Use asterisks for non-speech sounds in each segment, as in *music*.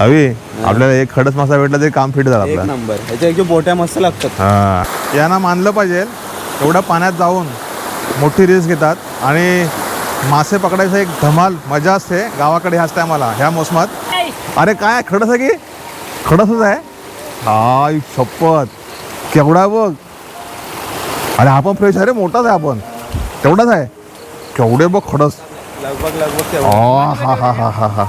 अवी आपल्याला एक खडस मासा भेटला तरी काम फिट झालं एक आपलं. नंबर. ह्याच्या एक बोट्या मस्त लागतात. हा. यांना मानलं पाहिजे एवढ्या पाण्यात जाऊन मोठी रिस्क घेतात. आणि मासे पकडायचं एक धमाल मजा असते गावाकडे ह्याच टायमाला ह्या मोसमात. अरे काय खडस आहे की? खडसच आहे? हाय शपथ. केवढा आहे बघ. अरे हा पण फ्रेश आहे रे मोठाच आहे आपण तेवढाच आहे. केवढे बघ खडस. लगभग लगभग. हा हा हा हा हा.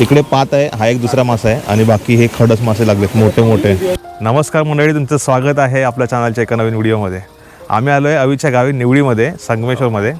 इकडे पात आहे हा एक दुसरा मासा आहे आणि बाकी हे खडस मासे लागलेत मोठे मोठे. नमस्कार मंडळी तुमचं स्वागत आहे आपल्या चॅनलच्या एका नवीन व्हिडिओमध्ये. आम्ही आलो आहे अवीच्या गावी निवडीमध्ये संगमेश्वरमध्ये.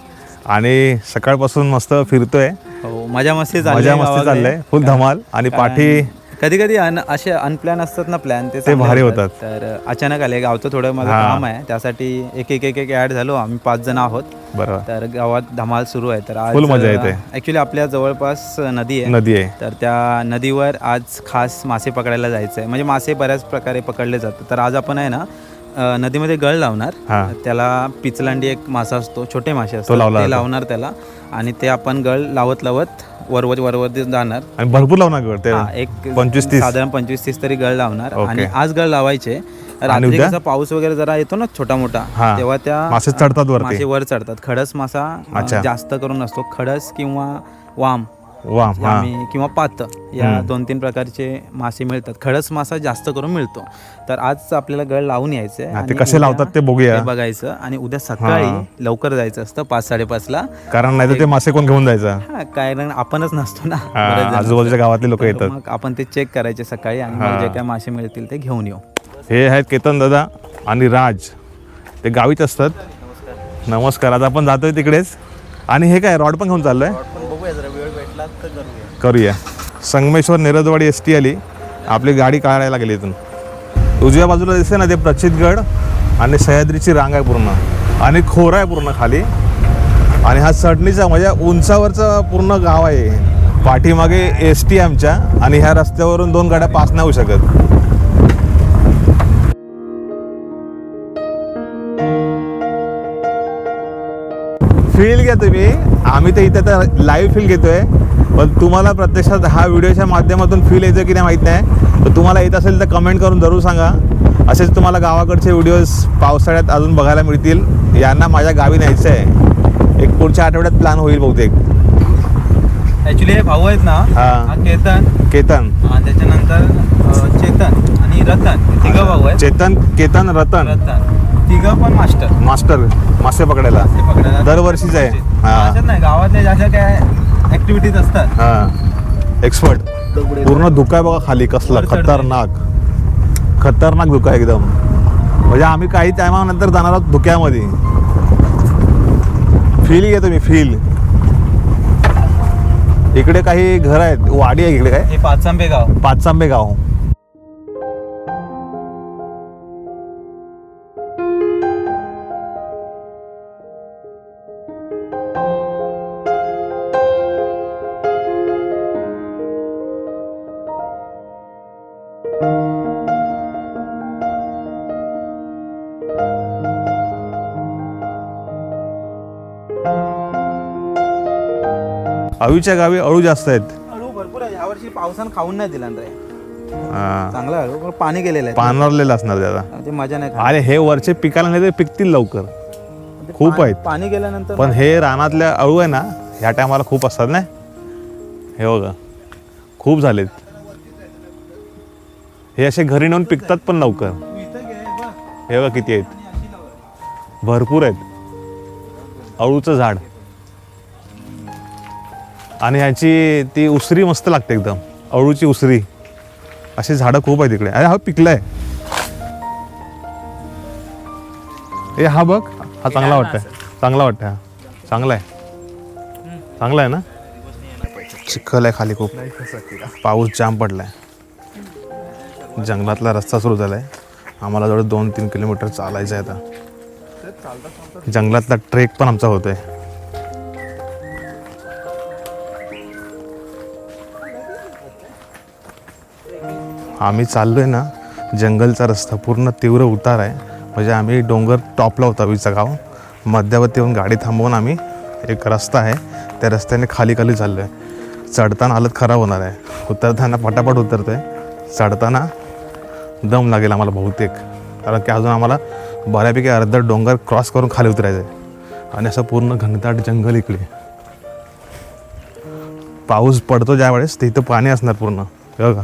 आणि सकाळपासून मस्त फिरतोय. हो मजा मस्ती मजा मस्ती. चाललंय फुल धमाल आणि पाठी कधी कधी असे अनप्लॅन असतात ना प्लॅन ते भारी होतात. तर अचानक आले गावचं थोडं माझं. काम आहे त्यासाठी एक एक एक एक ऍड झालो आम्ही पाच जण आहोत बरोबर तर गावात धमाल सुरू आहे तर आज मजा येते. ऍक्च्युली आपल्या जवळपास नदी आहे नदी आहे तर त्या नदीवर आज खास मासे पकडायला जायचं आहे म्हणजे मासे बऱ्याच प्रकारे पकडले जातात तर आज आपण आहे ना नदीमध्ये गळ लावणार. त्याला पिचलांडी एक मासा असतो छोटे मासे तो असतात लावला ते जातो. लावणार त्याला आणि ते आपण गळ लावत लावत वरवर वरवर जाणार आणि भरपूर लावणार गड ते हा, एक पंचवीस तीस साधारण पंचवीस तीस तरी गळ लावणार ओके. आणि आज गळ लावायचे रात्री उद्या? कसा पाऊस वगैरे जरा येतो ना छोटा मोठा हा. तेव्हा त्या मासे चढतात वरती मासे वर चढतात खडस मासा अ, अच्छा. जास्त करून असतो खडस किंवा वाम वा हा. आम्ही किंवा पात या दोन तीन प्रकारचे मासे मिळतात. खडस मासा जास्त करून मिळतो. तर आज आपल्याला गळ लावून यायचं आहे हा, ते आणि कसे उद्या लावतात ते बघूया. ते बघायचं आणि उद्या सकाळी लवकर जायचं असतं पाच साडेपाचला. कारण नाही तर ते मासे कोण घेऊन जायचं? हा कारण आपणच नसतो ना. हा, बरेच जण आजूबाजूच्या गावातले लोक येतात. मग आपण ते चेक करायचे सकाळी आणि मग जे काय मासे मिळतील ते घेऊन येऊ. हे आहेत केतन दादा आणि राज. ते गावीच असतात. नमस्कार. आता आपण जातोय तिकडेच. आणि हे काय रॉड पण घेऊन चाललोय? करूया. संगमेश्वर निरदवाडी एस टी आली. आपली गाडी काढायला गेली इथून. उजव्या बाजूला दिसते ना ते प्रचितगड आणि सह्याद्रीची रांग आहे पूर्ण. आणि खोरा आहे पूर्ण खाली. आणि हा चढणीचा म्हणजे उंचावरचं पूर्ण गाव आहे. पाठीमागे एस टी आमच्या आणि ह्या रस्त्यावरून दोन गाड्या पास नाही होऊ शकत. फील घ्या तुम्ही. आम्ही तर इथे तर लाईव्ह फील घेतोय. पण तुम्हाला प्रत्यक्षात हा व्हिडिओच्या माध्यमातून फील येतो की नाही माहीत नाही. तर तुम्हाला येत असेल तर कमेंट करून जरूर सांगा. असेच तुम्हाला गावाकडचे व्हिडिओज पावसाळ्यात अजून बघायला मिळतील. यांना माझ्या गावी न्यायचं आहे. एक पुढच्या आठवड्यात प्लॅन होईल बहुतेक. ऍक्च्युली हे भाऊ आहेत ना? हा. केतन. केतन. आणि त्याच्यानंतर चेतन आणि रतन. हे तिघं भाऊ आहेत. चेतन केतन रतन. रतन. तिघं पण मास्टर मास्टर मासे पकडायला. दरवर्षीच आहे. हा. नाही ज्या ज्या काय ऍक्टिव्हिटीज असतात. हा. एक्सपर्ट पूर्ण धुका आहे बघा खाली कसला वर. खतरनाक. खतरनाक धुका आहे एकदम. म्हणजे आम्ही काही टायमानंतर जाणार आहोत धुक्यामध्ये. फील घ्या तुम्ही फील इकडे काही घर आहेत. वाडी आहे इकडे काय? हे पाचांबे गाव. पाचसांबे गाव. अवीच्या गावी अळू जास्त आहेत. अळू भरपूर आहे. यावर्षी पावसानं खाऊन नाही दिला ना रे. हा. चांगला अळू पण पाणी गेलेलं आहे. पानरलेलं असणार त्याला ते मजा नाही अरे हे वरचे पिकाला नाही तर पिकतील लवकर. खूप आहेत. पाणी गेल्यानंतर पण हे रानातल्या अळू आहे ना ह्या टायमाला खूप असतात ना. हे बघा. खूप झालेत. हे असे घरी नेऊन पिकतात पण लवकर. हे बघा किती आहेत. भरपूर आहेत. अळूचं झाड. आणि ह्याची ती उसरी मस्त लागते एकदम. अळूची उसरी. अशी झाडं खूप आहेत इकडे. अरे हा पिकलाय. ए हा बघ. हा चांगला वाटतंय. चांगला वाटतंय हा. चांगला आहे चांगला आहे ना? चिखल आहे खाली खूप. पाऊस जाम पडलाय. जंगलातला रस्ता सुरू झालाय. आम्हाला जवळ दोन तीन किलोमीटर चालायचं आहे आता जंगलातला ट्रेक पण आमचा होतोय. आम्ही चाललो आहे ना जंगलचा रस्ता पूर्ण तीव्र उतार आहे. म्हणजे आम्ही डोंगर टॉपला होता वीचा गाव. मध्यावरती येऊन गाडी थांबवून आम्ही एक रस्ता आहे त्या रस्त्याने खाली खाली चाललो आहे चढताना हालत खराब होणार आहे. उतरताना पटापट आहे चढताना दम लागेल आम्हाला बहुतेक. कारण की अजून आम्हाला बऱ्यापैकी अर्धा डोंगर क्रॉस करून खाली उतरायचं आहे आणि असं पूर्ण घनदाट जंगल इकडे. पाऊस पडतो ज्यावेळेस तिथं पाणी असणार पूर्ण. हे बघा.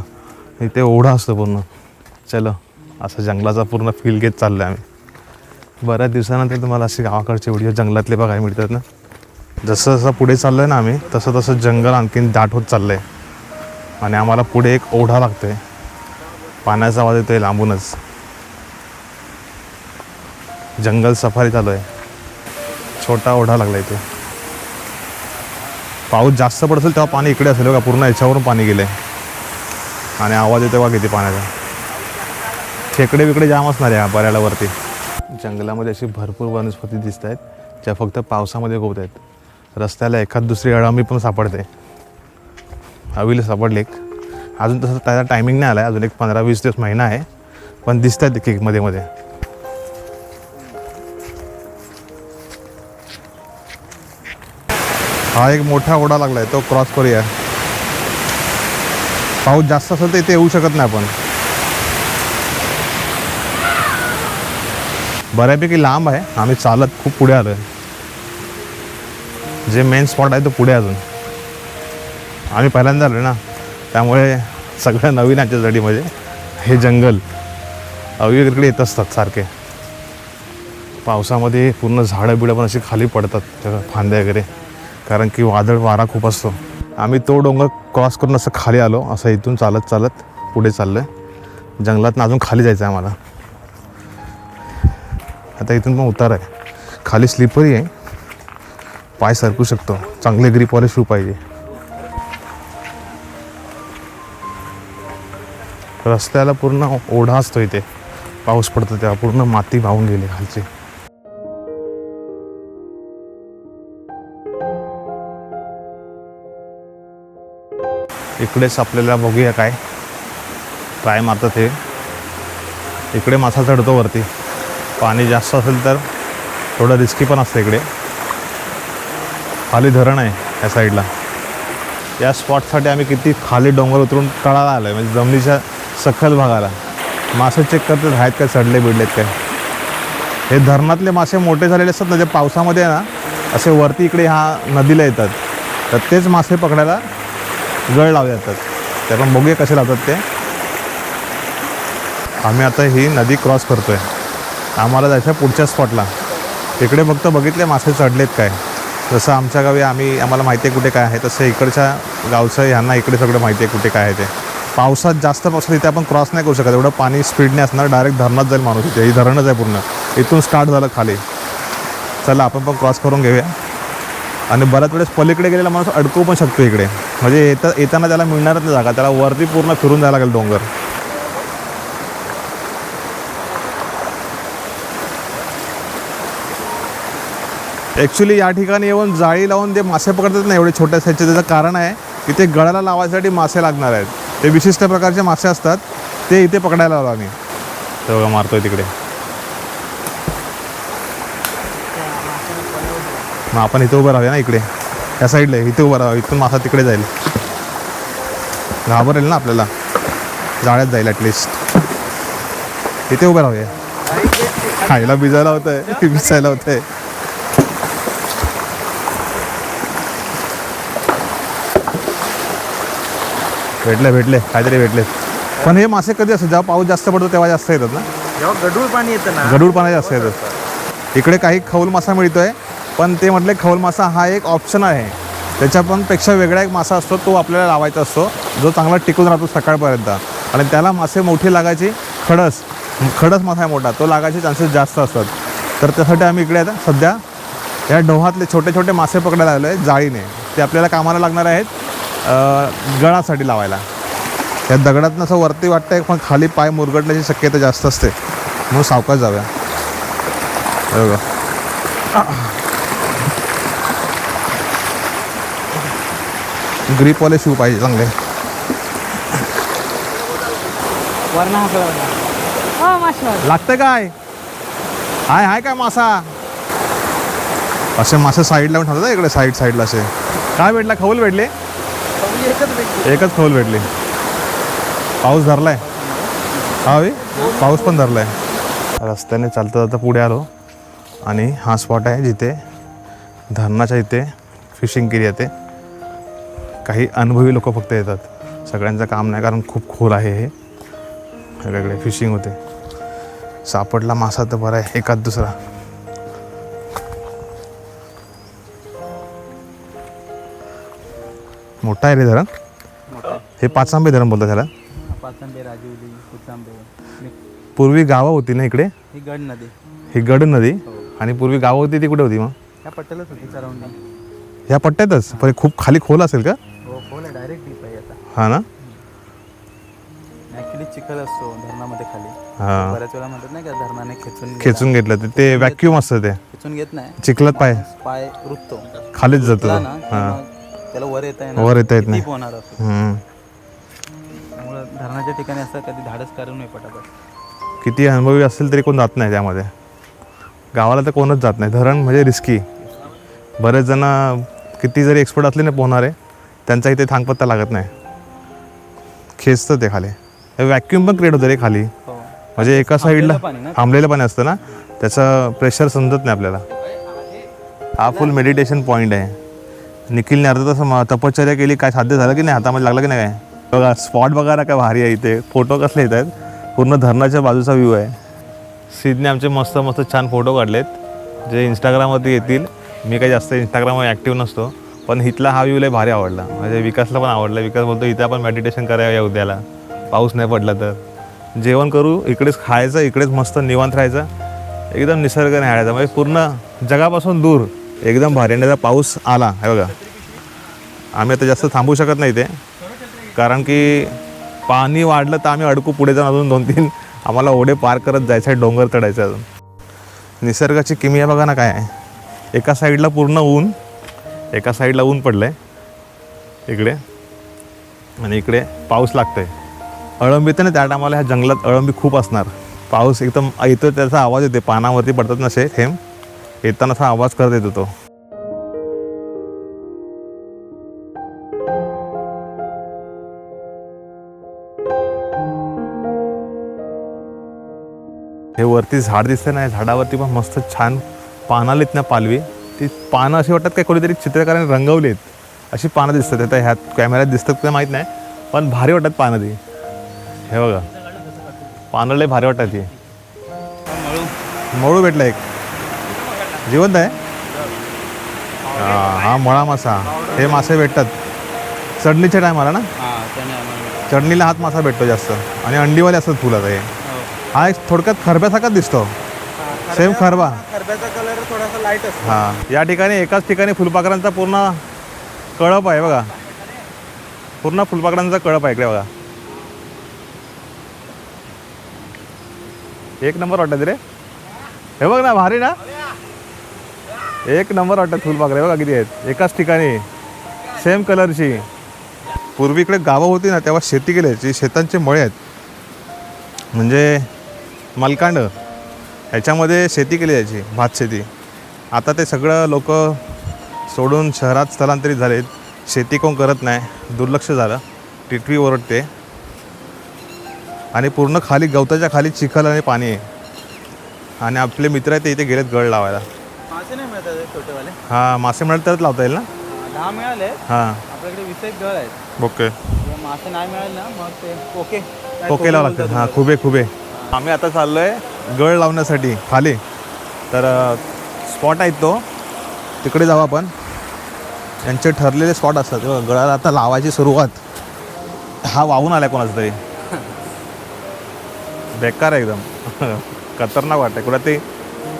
इथे ओढा असतो पूर्ण. चलो असं जंगलाचा पूर्ण फील घेत चाललो आहे आम्ही. बऱ्याच दिवसानंतर तुम्हाला असे गावाकडचे व्हिडिओ जंगलातले बघायला मिळतात ना? जसं जसं पुढे चाललो आहे ना आम्ही तसं तसं जंगल आणखीन दाट होत चाललं आहे आणि आम्हाला पुढे एक ओढा लागतो आहे पाण्याचा आवाज येतो आहे लांबूनच. जंगल सफारी चालू आहे. छोटा ओढा लागला इथे. पाऊस जास्त पडत असेल तेव्हा पाणी इकडे असेल का पूर्ण याच्यावरून पाणी गेलं आहे आणि आवाज येतो बघा किती पाण्याचा. खेकडे बिकडे जाम असणार आहे बऱ्याला वरती. जंगलामध्ये अशी भरपूर वनस्पती दिसत आहेत ज्या फक्त पावसामध्ये गोवत आहेत रस्त्याला एखाद दुसरी अळामी पण सापडते. हवीला सापडले एक. अजून तसं त्याचा टायमिंग नाही आला आहे अजून एक पंधरा वीस दिवस महिना आहे पण दिसत आहेत केकमध्ये मध्ये मध्ये. हा एक मोठा ओढा लागला आहे तो क्रॉस करूया. पाऊस जास्त असेल तर इथे येऊ शकत नाही आपण. बऱ्यापैकी लांब आहे. आम्ही चालत खूप पुढे आलो आहे जे मेन स्पॉट आहे तो पुढे अजून. आम्ही पहिल्यांदा आलो ना. त्यामुळे सगळं नवीन आहे जडीमध्ये हे जंगल अविवेकडे येत असतात सारखे. पावसामध्ये पूर्ण झाडं बिडं पण अशी खाली पडतात त्या फांद्या वगैरे. कारण की वादळ वारा खूप असतो. आम्ही तो डोंगर क्रॉस करून असं खाली आलो. असं इथून चालत चालत पुढे चाललं आहे जंगलातनं अजून खाली जायचं आहे आम्हाला. आता इथून पण उतार आहे. खाली स्लीपरही आहे. पाय सरकू शकतो. चांगले ग्रीपवाले शू पाहिजे. रस्त्याला पूर्ण ओढा असतो इथे. पाऊस पडतो तेव्हा. पूर्ण माती वाहून गेली खालची. इकडेच आपल्याला बघूया काय. ट्राय मारतात हे. इकडे मासा चढतो वरती. पाणी जास्त असेल तर थोडं रिस्की पण असतं इकडे. खाली धरण आहे या साईडला या स्पॉटसाठी आम्ही किती खाली डोंगर उतरून तळाला आलो आहे म्हणजे जमिनीच्या सखल भागाला. मासे चेक करतात आहेत काय चढले बिडलेत काय. हे धरणातले मासे मोठे झालेले असतात ना जे पावसामध्ये आहे ना असे वरती इकडे ह्या नदीला येतात. तर तेच मासे पकडायला गळ लावले जातात. ते आपण बघूया कसे लावतात ते? आम्ही आता ही नदी क्रॉस करतो आहे आम्हाला जायचं आहे पुढच्या स्पॉटला. इकडे फक्त बघितले मासे चढलेत काय. जसं आमच्या गावी आम्ही आम्हाला माहिती आहे कुठे काय आहे तसं इकडच्या गावचं ह्यांना इकडे सगळं माहिती आहे कुठे काय आहे ते. पावसात जास्त पावसात इथे आपण क्रॉस नाही करू शकत. एवढं पाणी स्पीडने असणार डायरेक्ट धरणात जाईल माणूस इथे. ही धरणच आहे पूर्ण. इथून स्टार्ट झालं खाली. चला आपण पण क्रॉस करून घेऊया. आणि बऱ्याच वेळेस पलीकडे गेलेला माणूस अडकू पण शकतो इकडे. म्हणजे येता येताना त्याला मिळणारच नाही जागा. त्याला वरती पूर्ण फिरून जायला लागेल डोंगर. ॲक्च्युली या ठिकाणी येऊन जाळी लावून ते मासे पकडतात ना एवढे छोट्या साईजचे त्याचं कारण आहे की ते गळाला लावायसाठी मासे लागणार आहेत. ते विशिष्ट प्रकारचे मासे असतात ते इथे पकडायला लावला आम्ही. तेवढं मारतोय तिकडे. मग आपण इथे उभं राहूया ना इकडे. या साईडला आहे. इथे उभं राहू इथून मासा तिकडे जाईल. घाबरेल ना आपल्याला. जाळ्यात जाईल ॲटलिस्ट इथे उभं राहूया. खायला भिजायला होतंय. *laughs* भिजायला होतंय. भेटले भेटले. काहीतरी भेटले. पण हे मासे कधी असतात? जेव्हा पाऊस जास्त पडतो तेव्हा जास्त येतात ना? जेव्हा गढूळ पाणी येतं ना. गरुड पाणी जास्त येतात इकडे काही खौल मासा मिळतोय. पण ते म्हटले खवल मासा हा एक ऑप्शन आहे. त्याच्या पण पेक्षा वेगळा एक मासा असतो तो आपल्याला लावायचा असतो जो चांगला टिकून राहतो सकाळपर्यंत. आणि त्याला मासे मोठी लागायची खडस. खडस मासा आहे मोठा तो लागायचे चान्सेस जास्त असतात. तर त्यासाठी आम्ही इकडे आता सध्या या डोहातले छोटे छोटे मासे पकडायला आलो आहे जाळीने. ते आपल्याला कामाला लागणार आहेत गळासाठी लावायला. या दगडातनं असं वरती वाटतंय पण खाली पाय मुरगडण्याची शक्यता जास्त असते. म्हणून सावकाश जाऊया. हे ग्रीपवाले शू पाहिजे चांगले. हो लागतं काय? हाय हाय काय मासा? असे मासे साईडला ठेवतात इकडे साईड साईडला असे. काय भेटला? खवल भेटले? एकच खोल भेटली. पाऊस धरलाय. हा बी? पाऊस पण धरलाय. रस्त्याने चालता जाता पुढे आलो. आणि हा स्पॉट आहे जिथे धरणाच्या इथे फिशिंग केली जाते. काही अनुभवी लोक फक्त येतात. सगळ्यांचं काम नाही कारण खूप खोल आहे हे. वेगवेगळे फिशिंग होते. सापडला मासा तर बरा आहे एकाच दुसरा. मोठा आहे रे धरण. हे पाचांबे धरण बोलतात त्याला पाचंबे राजिवली कुचांबे पूर्वी गावं होती ना इकडे? ही गड नदी. ही गड नदी? आणि पूर्वी गावं होती ती कुठे होती मग? ह्या पट्ट्यालाच होती सराउंडिंग ह्या पट्ट्यातच? पण हे खूप खाली खोल असेल का हो खोल आहे डायरेक्ट डीप आहे आता हा ना? ॲक्च्युली चिखल असतो धरणामध्ये खाली. हा. बऱ्याच वेळा म्हणतात नाही का धरणाने खेचून. खेचून घेतलं ते. ते व्हॅक्युम असतं ते. खेचून घेत नाही. चिखलात पाय. पाय रुततो. खालीच जातं. ना की हा. मग त्याला वर येता येणार वर येता येत नाही. deep होणार असतो हम्म. त्यामुळं धरणाच्या ठिकाणी असं कधी धाडस करू नये पटापट. किती अनुभवी असेल तरी कोण जात नाही त्यामध्ये. गावाला तर कोणच जात नाही. धरण म्हणजे रिस्की बरेच जण किती जरी एक्सपर्ट असले ना पोहणारे त्यांचा इथे थांगपत्ता लागत नाही. खेचतं ते खाली. व्हॅक्युम पण क्रिएट होतं रे खाली. हो. म्हणजे एका साईडला थांबलेलं पाणी असतं ना? त्याचं प्रेशर समजत नाही आपल्याला. हा फुल मेडिटेशन पॉईंट आहे. निखिलने अर्धा तास तपश्चर्या केली काय साध्य झालं की नाही? हातामध्ये लागलं की नाही काय? बघा स्पॉट बघा ना काय भारी आहे इथे. फोटो कसले येत आहेत? पूर्ण धरणाच्या बाजूचा व्ह्यू आहे. सिद्धने आमचे मस्त मस्त छान फोटो काढलेत. जे इंस्टाग्रामवरती येतील. मी काही जास्त इंस्टाग्रामवर ॲक्टिव्ह नसतो. पण इथला हा व्ह्यू लय भारी आवडला. म्हणजे विकासला पण आवडला. विकास बोलतो इथे आपण मेडिटेशन करायला या उद्याला पाऊस नाही पडला तर. जेवण करू इकडेच खायचं इकडेच मस्त निवांत राहायचं. एकदम निसर्ग नाही म्हणजे पूर्ण जगापासून दूर एकदम भारी. आणि त्याचा पाऊस आला हे बघा. आम्ही आता जास्त थांबू शकत नाही ते कारण की पाणी वाढलं तर आम्ही अडकू पुढे जाऊन अजून दोन तीन. आम्हाला ओढे पार करत जायचं आहे डोंगर चढायचं अजून. निसर्गाची किमिया बघा ना काय आहे. एका साईडला पूर्ण ऊन एका साईडला ऊन पडलं आहे इकडे. आणि इकडे पाऊस लागतंय. अळंबी तर ना त्या टायमाला ह्या जंगलात अळंबी खूप असणार. पाऊस एकदम येतो त्याचा आवाज येते पानावरती पडतात नसे थेंब. येताना असा आवाज करत येतो तो. हे वरती झाड दिसतंय ना झाडावरती पण मस्त छान पानं ना पालवी. ती पानं अशी वाटतात काय कोणीतरी चित्रकाराने रंगवली आहेत. अशी पानं दिसतात. आता ह्यात कॅमेऱ्यात दिसतात का माहीत नाही पण भारी वाटतात पानं ती. हे बघा. पानं लय भारी वाटतात ती. मळू भेटला एक. जिवंत आहे? हा हा मळा मासा. हे मासे भेटतात. चढणीच्या टायमाला ना? चढणीला हात मासा भेटतो जास्त. आणि अंडीवाले असतात फुलं आता हे. हा एक थोडक्यात खरब्यासारखाच दिसतो. सेम खरबा. खरब्याचा कलर थोडासा लाइट असतो. हा. या ठिकाणी एकाच ठिकाणी फुलपाखरांचा पूर्ण कळप आहे बघा. पूर्ण फुलपाखरांचा कळप आहे इकडे बघा. एक नंबर वाटत रे. हे बघ ना भारी ना? एक नंबर वाटत फुलपाखरे बघा किती आहेत. एकाच ठिकाणी. सेम कलरची पूर्वी इकडे गावं होती ना तेव्हा शेती केली जायची. शेतांचे मळे आहेत. म्हणजे मलकांड. ह्याच्यामध्ये शेती केली जायची भात शेती. आता ते सगळं लोक सोडून शहरात स्थलांतरित झालेत. शेती कोण करत नाही दुर्लक्ष झालं. टिटवी ओरडते. आणि पूर्ण खाली गवताच्या खाली चिखल आणि पाणी आहे. आणि आपले मित्र आहेत ते इथे गेलेत गळ लावायला. मासे नाही मिळतात हे छोटेवाले. हां मासे मिळाले तरच लावता येईल ना? दहा मिळाले. हां. आपल्याकडे वीस एक गळ आहेत. ओके. जर मासे नाही मिळाले ना मग ते काय ओके लावा लागतात. हां खुबे खुबे. आम्ही आता चाललो आहे गळ लावण्यासाठी खाली. तर स्पॉट आहेत तो. तिकडे जाऊ आपण. त्यांचे ठरलेले स्पॉट असतात. गळाला आता लावायची सुरुवात. हा वाहून आला कोणाचा तरी. बेकार आहे एकदम. *laughs* खतरनाक वाटतं कुठं ते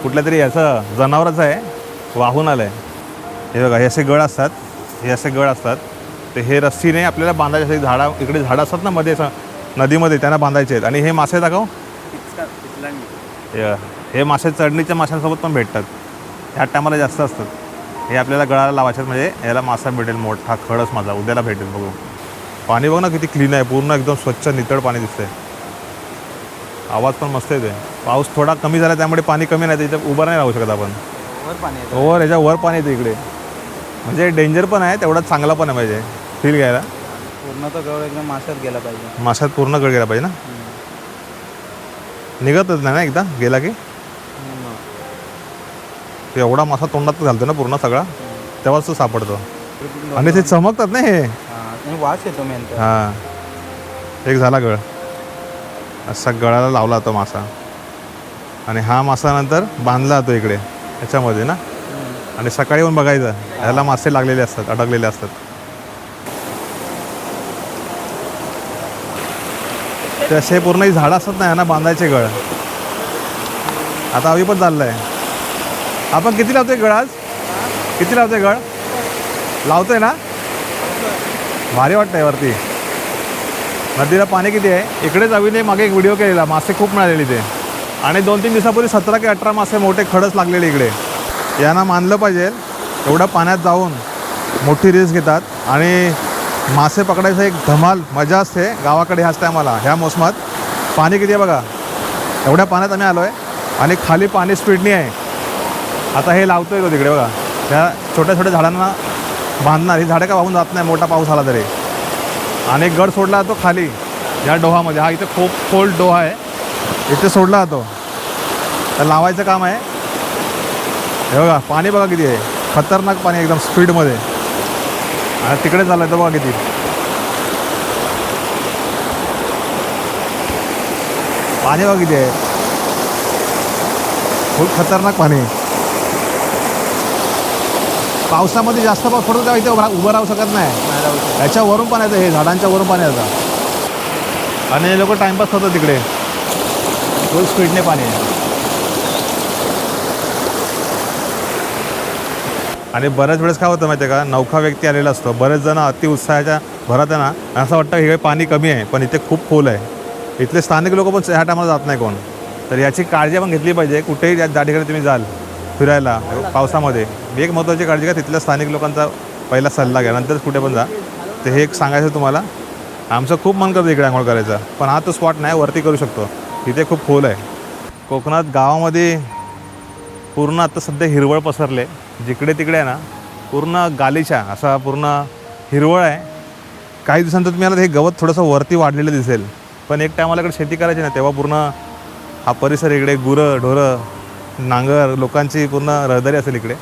कुठल्या तरी याचं जनावरच आहे. वाहून आलं आहे हे बघा हे असे गळ असतात. हे असे गळ असतात. ते हे रस्सीने आपल्याला बांधायचे असते झाडा इकडे झाडं असतात ना मध्ये असं नदीमध्ये त्यांना बांधायचे आहेत. आणि हे मासे दाखव. हे- हे मासे चढणीच्या माशांसोबत पण भेटतात. ह्या टायमाला जास्त असतात. हे आपल्याला गळाला लावायचे आहेत, म्हणजे याला मासा भेटेल मोठा खडच माझा उद्याला भेटेल बघू. पाणी बघ ना किती क्लीन आहे पूर्ण एकदम स्वच्छ नितळ पाणी दिसतंय. आवाज पण मस्त येते पाऊस थोडा कमी झाला त्यामुळे पाणी कमी नाही त्याच्यात उभं नाही राहू शकत आपण. वर पाणी येतं ओव्हर ह्याच्या वर पाणी येतं इकडे. म्हणजे डेंजर पण आहे तेवढाच चांगला पण आहे पाहिजे फील घ्यायला. पूर्ण तर गवळ एकदम माशात गेला पाहिजे. माशात पूर्ण गळ गेला पाहिजे ना? निघतच नाही ना एकदा? गेला की? ते एवढा मासा तोंडात घालतो ना पूर्ण सगळा तेव्हाच तो सापडतो. आणि ते चमकतात ना हे? वास येतो हा. एक झाला गळ. असा गळाला लावला तो मासा. आणि हा मासा नंतर बांधला जातो इकडे ह्याच्यामध्ये ना? आणि सकाळी येऊन बघायचं ह्याला मासे लागलेले असतात अडकलेले असतात. ते असे पूर्ण ही झाडं नाही ना बांधायचे गळ. आता अवी पण चाललंय. आपण किती लावतोय गळ आज? किती लावतोय गळ? लावतोय ना? भारी वाटतंय वरती. नदीला पाणी किती आहे? इकडेच अविने मागे एक व्हिडिओ केलेला मासे खूप मिळालेले ते आणि दोन तीन दिवसापूर्वी सतरा की अठरा मासे मोठे खडच लागलेले इकडे. यांना मानलं पाहिजे एवढं पाण्यात जाऊन मोठी रिस्क घेतात. आणि मासे पकडायचं एक धमाल मजा असते गावाकडे ह्याच टायमाला ह्या मोसमात. पाणी किती आहे बघा? एवढ्या पाण्यात आम्ही आलो आहे आणि खाली पाणी स्पीडनी आहे. आता हे लावतोय तो तिकडे बघा. ह्या छोट्या छोट्या झाडांना बांधणार. ही झाडं का वाहून जात नाही? मोठा पाऊस आला तरी. आणि एक गड सोडला जातो खाली या डोहामध्ये. हा इथे खूप खोल डोहा आहे. इथे सोडला जातो तर लावायचं काम आहे. हे बघा पाणी बघा किती आहे. खतरनाक पाणी एकदम स्पीडमध्ये आणि तिकडे चाललं आहे बघा किती. पाणी बघा किती आहे. खूप खतरनाक पाणी. पावसामध्ये जास्त पाऊस पडतो तेव्हा इथे उभा उभं राहू शकत नाही. याच्यावरून पण येतं हे झाडांच्या वरून पाणी येतं आणि हे लोक टाइमपास करतात तिकडे. फुल स्पीडने पाणी आहे. आणि बऱ्याच वेळेस काय होतं माहिती आहे का? नौखा व्यक्ती आलेला असतो. बरेच जण अति उत्साहाच्या भरात आहे ना असं वाटतं हे पाणी कमी आहे पण इथे खूप खोल आहे. इथले स्थानिक लोक पण ह्या टायमाला जात नाही कोण. तर याची काळजी पण घेतली पाहिजे. कुठेही ज्या ठिकाणी तुम्ही जाल फिरायला पावसामध्ये एक महत्त्वाची काळजी घ्या. तिथल्या स्थानिक लोकांचा पहिला सल्ला घ्या. नंतरच कुठे पण जा. ते हे एक सांगायचं तुम्हाला आमचं खूप मन करतं इकडे आंघोळ करायचं पण हा तो स्पॉट नाही वरती करू शकतो. इथे खूप खोल आहे. कोकणात गावामध्ये पूर्ण आता सध्या हिरवळ पसरले. जिकडे तिकडे आहे ना पूर्ण गालीचा असा पूर्ण हिरवळ आहे. काही दिवसांतर तुम्ही आला हे गवत थोडंसं वरती वाढलेलं दिसेल. पण एक टायमाला इकडे शेती करायची ना तेव्हा पूर्ण हा परिसर इकडे गुरं ढोरं नांगर लोकांची पूर्ण रहदारी असेल इकडे.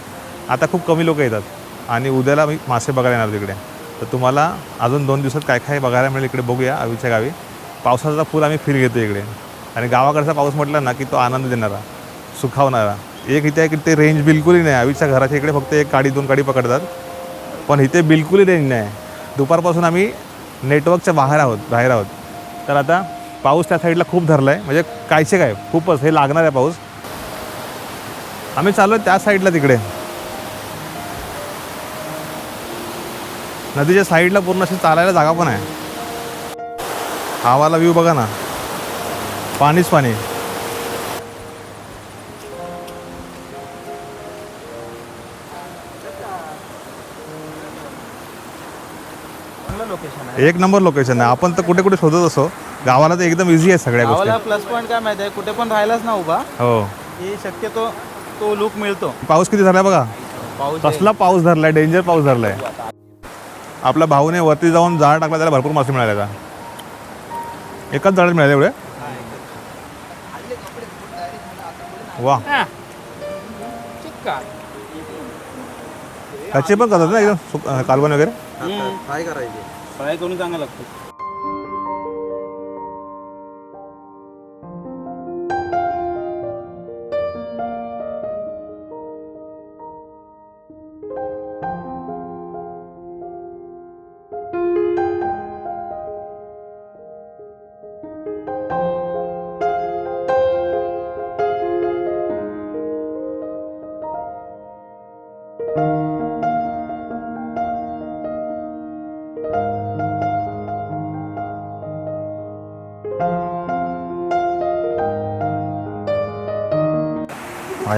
आता खूप कमी लोक येतात. आणि उद्याला मी मासे बघायला येणार तिकडे तर तुम्हाला अजून दोन दिवसात काय काय बघायला मिळेल इकडे बघूया आवीच्या गावी. पावसाचा फुल आम्ही फिर घेतो इकडे. आणि गावाकडचा पाऊस म्हटला ना की तो आनंद देणारा सुखावणारा. एक इथे आहे की ते रेंज बिलकुलही नाही. आवीच्या घराच्या इकडे फक्त एक गाडी दोन काडी पकडतात. पण इथे बिलकुलही रेंज नाही. दुपारपासून आम्ही नेटवर्कच्या बाहेर आहोत बाहेर आहोत. तर आता पाऊस त्या साईडला खूप धरला आहे म्हणजे कायचे काय खूपच. हे लागणार आहे पाऊस. आम्ही चाललो त्या साईडला तिकडे. नदीच्या साईडला पूर्ण अशी चालायला जागा पण आहे. हावाला व्ह्यू बघा ना. पाणीच पाणी. एक नंबर लोकेशन आहे. आपण तर कुठे कुठे शोधत असो गावाला तर एकदम इझी आहे सगळ्या गोष्टी. गावाला प्लस पॉईंट काय माहिती आहे? कुठे पण राहिलाच ना उभा हो. की शक्यतो तो लुक मिळतो. पाऊस किती झाला बघा? पाऊस कसला पाऊस धरलाय डेंजर पाऊस धरलाय. आपल्या भाऊने वरती जाऊन जाळ टाकला त्याला भरपूर मासे मिळाले का एकाच जाळ्यात मिळाले एवढे? वा. त्याचे पण करतात ना एकदम सुक- कालवण वगैरे? काय करायचे. फ्राय करून चांगलं लागतं.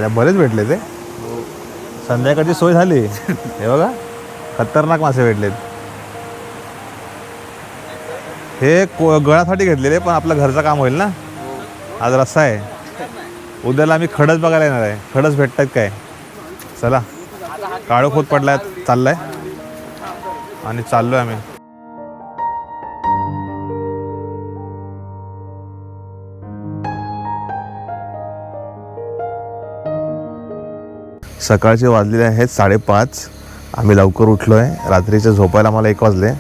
माझ्या बरेच भेटले ते. संध्याकाळची सोय झाली. हे बघा खतरनाक मासे भेटलेत. हे को गळासाठी घेतलेले पण आपलं घरचं काम होईल ना? आज रस्सा आहे. उद्याला आम्ही खडच बघायला येणार आहे. खडच भेटतात काय? चला. काळोखोत पडलाय चाललाय. आणि चाललोय आम्ही. सकाळचे वाजलेले आहेत साडेपाच. आम्ही लवकर उठलो आहे रात्रीचे झोपायला मला एक वाजले.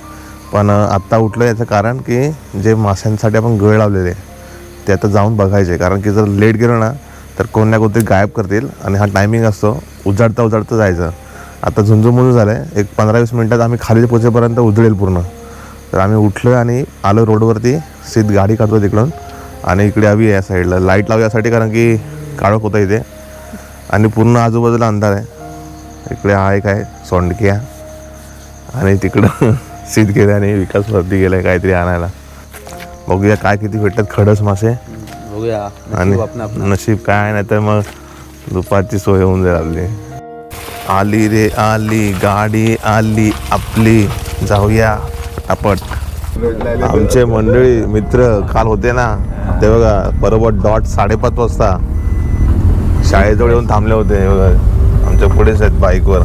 पण आत्ता उठलो याचं कारण की जे माशांसाठी आपण गळ लावलेले ते आता जाऊन बघायचे. कारण की जर लेट गेलो ना तर कोण ना कोणतरी गायब करतील आणि हा टायमिंग असतो. उजाडता उजाडता जायचं. आता झुंजूमुंजू झालं आहे एक पंधरा वीस मिनटात आम्ही खाली पोचेपर्यंत उजळेल पूर्ण. तर आम्ही उठलो आणि आलो रोडवरती. सीत गाडी काढतो तिकडून. आणि इकडे हवी या साईडला. लाइट लावू यासाठी कारण की काळोख होतं इथे. आणि पूर्ण आजूबाजूला अंधार आहे. इकडे हा एक आहे सोंडक्या आणि तिकडं *laughs* सीत गेले आणि विकास वरती गेलाय काहीतरी आणायला. बघूया काय किती भेटतात खडस मासे. बघूया. आणि आपण नशीब काय नाही तर मग दुपारची सोय होऊन जाईल आपली. आली रे आली गाडी आली आपली. जाऊया पटापट. आमचे मंडळी मित्र काल होते ना ते बघा बरोबर डॉट साडेपाच वाजता. शाळेजवळ येऊन थांबले होते. आमच्या पुढेच आहेत बाईकवर.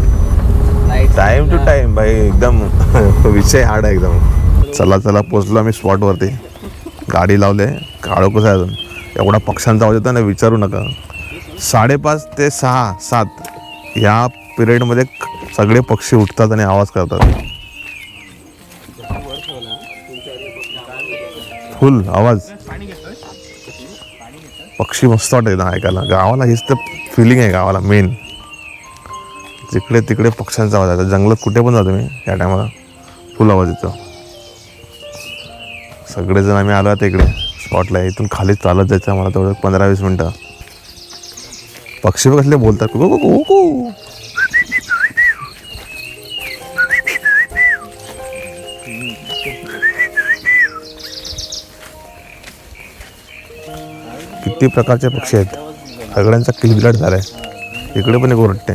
टाइम टू टाइम भाई एकदम *laughs* विषय हार्ड आहे एकदम. चला चला पोचलो आम्ही स्पॉटवरती गाडी लावले. काळो कसं आहे अजून? एवढा पक्ष्यांचा आवाज होता ना विचारू नका. साडेपाच ते सहा सात. या पिरियडमध्ये सगळे पक्षी उठतात आणि आवाज करतात. फुल आवाज. पक्षी मस्त वाटते ना ऐकायला. गावाला हीच तर फिलिंग आहे गावाला मेन जिकडे तिकडे पक्ष्यांचा आवाज आहे जंगलात कुठे पण जातो मी त्या टायमाला फुल आवाज येतो. सगळेजण आम्ही आलो आता इकडे स्पॉटला इथून खाली चालत जायचं आम्हाला मला तेवढं पंधरा वीस मिनटं. पक्षी कसले बोलतात. कु- कु- किती प्रकारचे पक्षी आहेत? सगळ्यांचा किलबिलाट आहे इकडे पण एक ओरडते.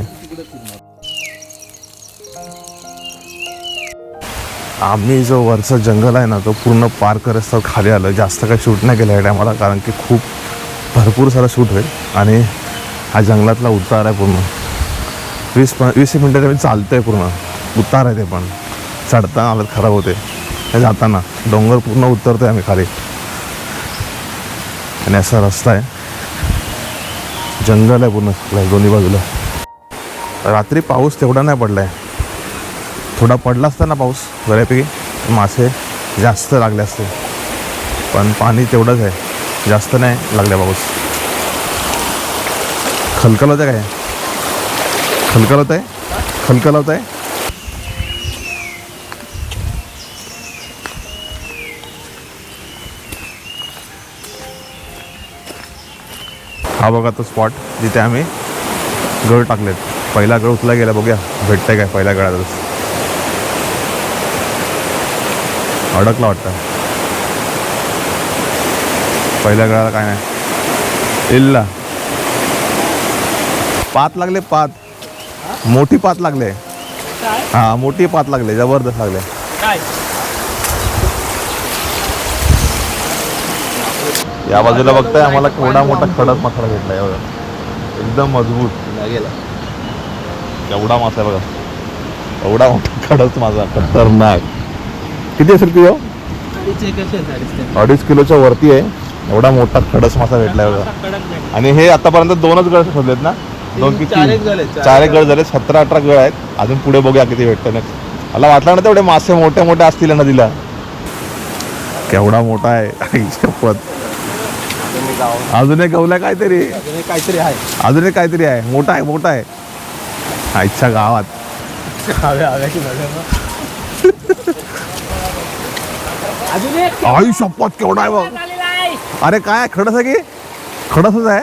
आम्ही जो वरचा जंगल आहे ना तो पूर्ण पार करत खाली आलं. जास्त काही शूट नाही केलं या टायमाला कारण की खूप भरपूर सारा शूट होईल आणि हा जंगलातला उतार आहे पूर्ण. वीस प वीस मिनटं मी चालतं आहे पूर्ण. उतार आहे ते पण. चढताना हालत खराब होते. जाताना डोंगर पूर्ण उतरतो आहे आम्ही खाली. आणि असा रस्ता आहे. जंगल आहे पूर्ण दोन्ही बाजूला. रात्री पाऊस तेवढा नाही पडला आहे थोडा पडला असता ना पाऊस बऱ्यापैकी मासे जास्त लागले असते. पण पाणी तेवढंच आहे. जास्त नाही लागले पाऊस. खलकल होतं काय? खलकलत आहे? खलकलत आहे? हा बघा तो स्पॉट जिथे आम्ही गळ टाकलेत. पहिला गळ उचला गेला बघूया. भेटतंय काय पहिल्या गळातच? अडकला वाटतं. पहिल्या गळाला काय नाही. इल्ला. पात लागले पात. मोठी पात लागले. हा मोठी पात लागले जबरदस्त लागले. या बाजूला बघताय आम्हाला केवढा मोठा खडक मासा भेटला एवढा एकदम मजबूत. एवढा मासा बघा. एवढा मोठा खडक माझा. खतरनाक. किती असेल किलो? अडीच किलोच्या वरती आहे. एवढा मोठा खडस मासा भेटलाय बघा. आणि हे आतापर्यंत दोनच गळ शोधलेत ना? दोन किती चार एक गळ झाले सतरा अठरा गळ आहेत. अजून पुढे बघूया किती भेटतं ना मला वाटलं ना तेवढे मासे मोठे मोठे असतील या नदीला. केवढा मोठा आहे. आई शपथ. अजून एक गवला काहीतरी. काहीतरी आहे. अजून एक काहीतरी आहे. मोठा आहे मोठा आहे. आईच्या गावात. हव्या हव्याची अजून एक. आई शपथ केवढा आहे बघ. अरे काय खडस आहे की? खडसच आहे?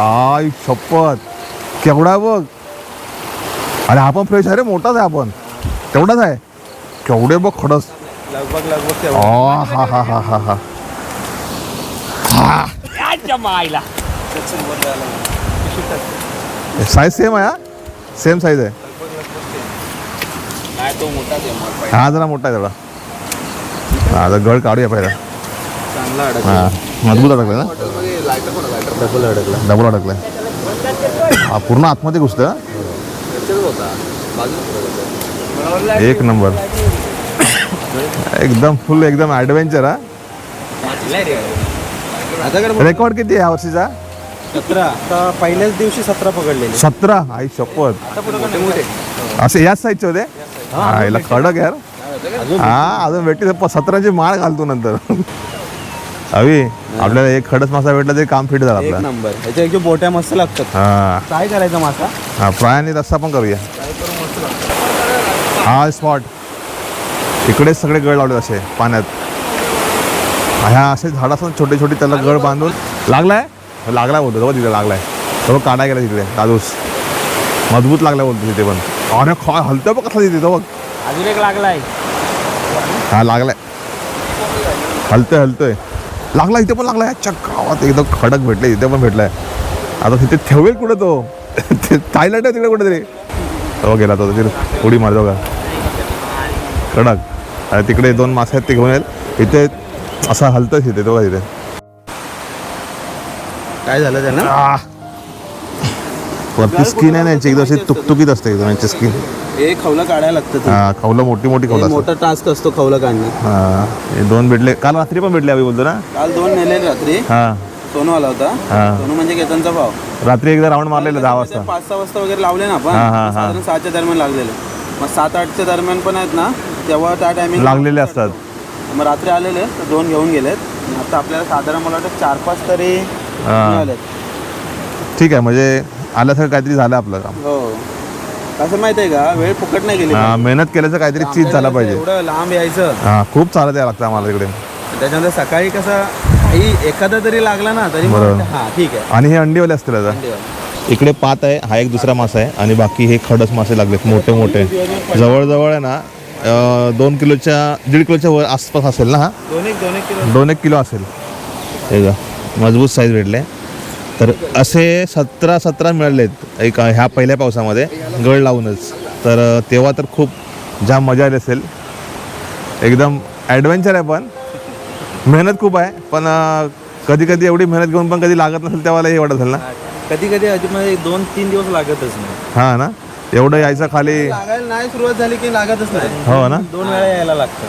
आई शपथ. केवढा आहे बघ. अरे हा पण फ्रेश आहे रे मोठाच आहे आपण तेवढाच आहे. केवढे बघ खडस. लगभग लगभग आ, हा हा हा हा. हा. साईज सेम आहे हा? सेम साईज आहे. नाही तो मोठा ते हा जरा मोठा आहे तेवढा. हा आता गळ काढूया पहिला. चांगला अडक हा मजबूत अडकलं ना? लायटर पण लायटर डबल अडकला. डबल अडकलाय हा पूर्ण आतमध्ये घुसतं होता. बाजूला एक नंबर. एकदम फुल एकदम ॲडव्हेंचर हा? रेकॉर्ड किती आहे या वर्षीचा? सतरा. आता पहिल्याच दिवशी सतरा पकडलेले. सतरा? आई शपथ. असे याच साईजचे होते? हा याला कडक यार हा अजून भेटली सतराची माळ घालतो नंतर. अवी आपल्याला एक खडस मासा भेटला तरी काम फिट झालं एक आपलं. नंबर. ह्याच्या एक बोट्या मस्त लागतात. हा. काय करायचं मासा. हा फ्राय आणि रस्सा पण करूया. हा स्पॉट इकडेच सगळे गळ लावले असे पाण्यात. ह्या असे झाड असतात छोटे छोटे त्याला गळ बांधून लागलाय? लागलाय बोलतो तो तिथे लागलाय. तो काढा गेला तिकडे दादूस. मजबूत लागलाय बोलतो तिथे पण. अरे खा हलतोय बघ कसला तिथे बघ. अजून एक लागलाय. हा लागलाय. हलतोय हलतोय. लागला इथे पण लागलाय. अच्छा गावात एकदम खडक भेटले इथे पण भेटलाय. आता तिथे ठेवेल कुठं तो? थायलंड आहे तिकडे कुठेतरी. तो गेला तो तिथे उडी मारतो का? कडक तिकडे दोन मासे आहेत ते घेऊन येईल. इथे असं हलतंय तिथे तो तिथे काय झालं त्यांना. वरती स्किन आहे ना याची एकदम अशी तुकतुकीत असते एकदम यांची स्किन हे खवलं काढायला लागतं ते. हा खवलं मोठी मोठी हे खवलं मोठा टास्क असतो खवलं काढणं. हा हे दोन भेटले. काल रात्री पण भेटले आम्ही बोलतो ना? काल दोन नेले रात्री. हा. सोनू आला होता. हा. सोनू म्हणजे केतनचा भाव रात्री एकदा राऊंड मारलेला दहा वाजता. पाच सहा वाजता वगैरे लावले ना आपण. हा, हा, हा. साधारण सहाच्या दरम्यान लागलेले. मग सात आठच्या दरम्यान पण आहेत ना तेव्हा त्या टायमिंग लागलेले असतात. मग रात्री आलेले तर दोन घेऊन गेलेत. आता आपल्याला साधारण मला वाटतं चार पाच तरी. मिळालेत. ठीक आहे म्हणजे आल्यासारखं काहीतरी झालं आपलं काम. हो. कसं माहिती आहे का? वेळ फुकट नाही गेली. हा, मेहनत केल्याचं काहीतरी चीज झाला पाहिजे. एवढं लांब यायचं. हा खूप चालत यायला लागतं आम्हाला तिकडे त्याच्यानंतर सकाळी कसं काही एखादा तरी लागला ना तरी मग बरोबर. हा ठीक आहे. आणि हे अंडीवाले असतील आता. इकडे पात आहे हा एक दुसरा मासा आहे आणि बाकी हे खडस मासे लागलेत मोठे मोठे जवळजवळ आहे ना दोन किलोच्या दीड किलोच्या वर आसपास असेल ना हा? दोन एक दोन एक किलो. दोन एक किलो असेल. हे का मजबूत साईज भेटले. तर असे सतरा सतरा मिळालेत एक ह्या पहिल्या पावसामध्ये गळ लावूनच. तर तेव्हा तर खूप जाम मजा आली असेल. एकदम ॲडव्हेंचर आहे पण. मेहनत खूप आहे पण कधी कधी एवढी मेहनत घेऊन पण कधी लागत नसेल तेव्हा हे वाटत असेल ना. कधी कधी अजिबात दोन तीन दिवस लागतच नाही. हां ना? एवढं यायचं खाली? लागायला नाही सुरुवात झाली की लागतच नाही. हो ना? दोन वेळा यायला लागतं.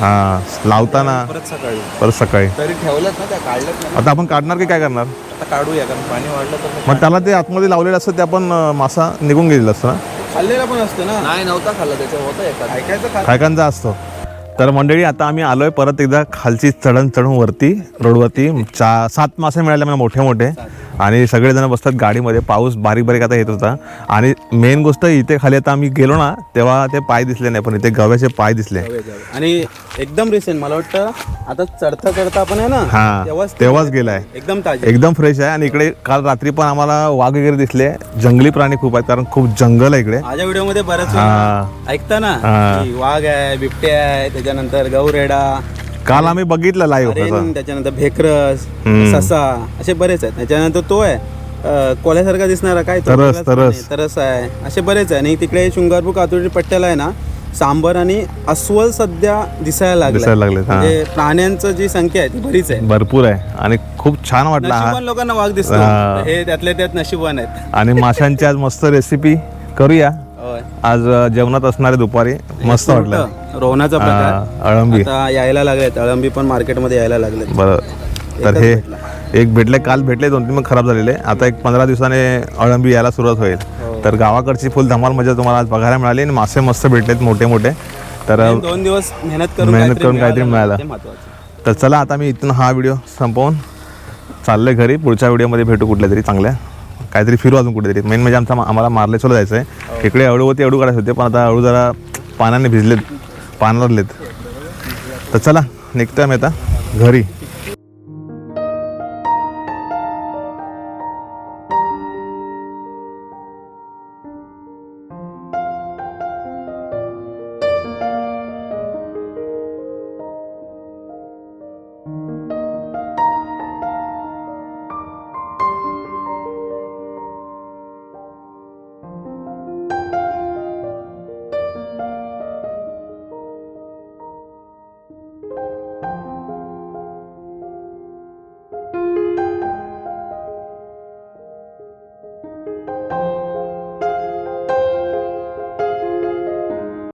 हां लावताना? परत सकाळी. परत सकाळी. तरी ठेवल्यात ना त्या काढल्यात ना आता आपण काढणार की काय करणार? आता काढूया कारण पाणी वाढलं तर मग त्याला ते आतमध्ये लावलेलं असतं ते आपण अं, मासा निघून गेलेला असतं ना? खाल्लेला पण असतं ना. नाही नव्हता खाल्ला त्याच्या होतं एखादा. ऐकायचं खा कायकांचा असतो. तर मंडळी आता आम्ही आलोय परत एकदा खालची चढण चढून वरती रोडवरती. चा सात मासे मिळाले मला मोठे मोठे. आणि सगळेजण बसतात गाडीमध्ये. पाऊस बारीक बारीक आता येत होता. आणि मेन गोष्ट इथे खाली आता आम्ही गेलो ना तेव्हा ते पाय दिसले नाही पण इथे गव्याचे पाय दिसले. आणि एकदम रिसेंट मला वाटतं आता चढता चढता आपण आहे ना हा तेव्हाच गेलाय. एकदम एकदम फ्रेश आहे. आणि इकडे काल रात्री पण आम्हाला वाघ वगैरे दिसले. जंगली प्राणी खूप आहेत कारण खूप जंगल आहे इकडे. माझ्या व्हिडिओमध्ये बऱ्याच ऐकता ना वाघ आहे बिबटे आहे त्याच्यानंतर गौरेडा काल आम्ही बघितलं लाईव्ह हरिण, त्याच्यानंतर भेकरस हम्म. ससा असे बरेच आहेत त्याच्यानंतर तो आहे अं, कोल्यासारखा दिसणारा काय तो? तरस, तरस. आहे. तरस आहे असे बरेच आहे आणि तिकडे शृंगारपूर कातुर्डी पट्ट्याला आहे ना सांबर आणि अस्वल सध्या दिसायला लागले दिसायला लागलेत, हा. म्हणजे प्राण्यांचं जी संख्या आहे ती बरीच आहे भरपूर आहे आणि खूप छान वाटला हा नशिबवान लोकांना वाघ दिसतो हा. हे त्यातल्या त्यात नशिबवान आहेत आणि माशांची आज मस्त रेसिपी करूया. आज जेवणात असणारे दुपारी मस्त वाटलं? रोहनाचा प्रकार. हा, अळंबी. आता यायला लागलेत. अळंबी पण मार्केटमध्ये यायला लागलेत. बरं. तर हे एक भेटले काल भेटले दोन तीन मग खराब झालेले. आता एक पंधरा दिवसाने अळंबी यायला सुरुवात होईल. तर गावाकडची फुल धमाल मजा तुम्हाला आज बघायला मिळाली आणि मासे मस्त भेटलेत मोठे मोठे. तर दोन दिवस मेहनत करून मेहनत करून काहीतरी मिळालं. तर चला आता मी इथून हा व्हिडिओ संपवून चाललोय घरी. पुढच्या व्हिडिओमध्ये भेटू कुठल्या तरी चांगल्या. काहीतरी फिरू अजून कुठेतरी. मेन म्हणजे आमचा आम्हाला मार्लेश्वरला जायचं आहे इकडे अळू होते अळू काढायचे होते पण आता अळू जरा पाण्याने भिजलेत. पाण्यावरलेत तर चला निघतोय आम्ही आता. घरी.